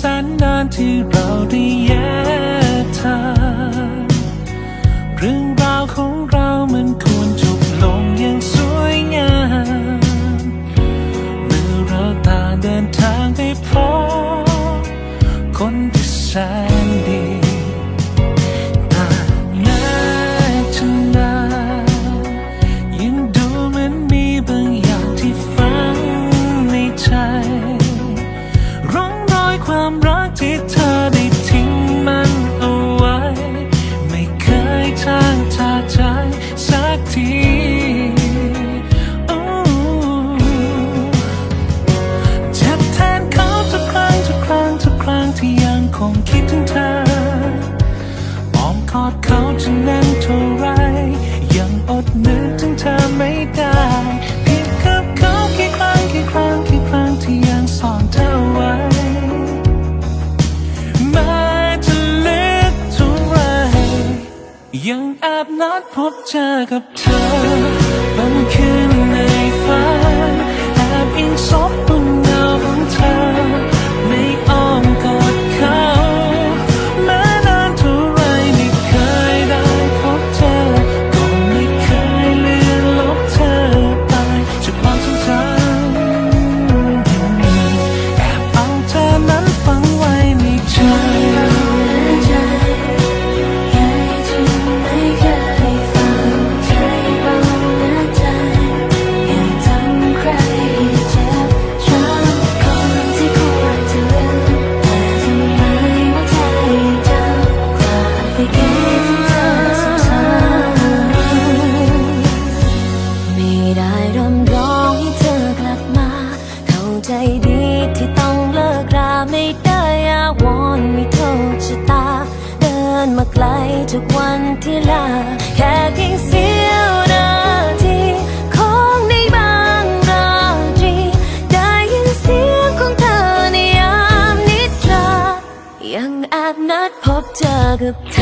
สนนานที่เราได้แยกทางเรื่องราวของเรามันควรจบลงอย่างสวยงามเมื่อเราต่างเดินทางไปพบคนที่แสนดี อ้อดเขาจะน่นเท่าไร ยังอดนึกถึงเธอไม่ได้เพียงกับเขากี่ครั้งกี่ครั้งกี่ครั้งที่ยังซ่อนเธอไว้แม้จะเล็กเท่าไร ยังแอบนัดพบเจอกับเธอบางคืนในฝันแอบอิงซบบน ทุกวันที่ลา แค่เพียงเสี้ยวนาทีของในบางราตรี ได้ยินเสียงของเธอในยามนิทรา ยังแอบนัดพบเจอกับเธอ